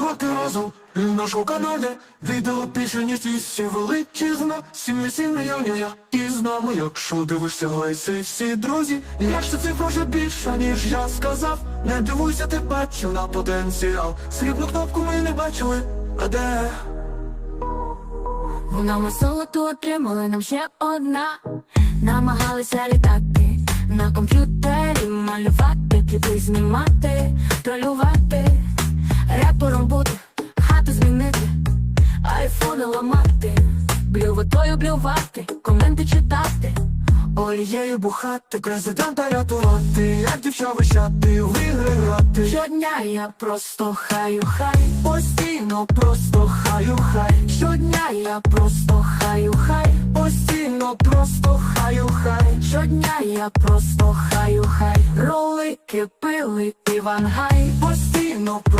роки разом. І в нашому каналі відео більше ніж 200 величезна, 7 мільйонів я і з нами, якщо дивишся лайси всі друзі, якщо цифра вже більша, ніж я сказав, не дивуйся, ти бачив на потенціал, срібну кнопку ми не бачили, а де? Вона ми золоту отримали нам ще одна. Намагалися літати. На комп'ютері, малювати, кліпи знімати, тролювати, айфони ламати, блювотою блювати, коменти читати. Олією бухати, президента рятувати, як дівча вищати, в ігри грати. Щодня я просто хаю хай, Постійно просто хаю хай, щодня я просто хаю хай, постійно просто хаю хай. щодня я просто хаю хай, ролики пили Іван Гай. Постійно просто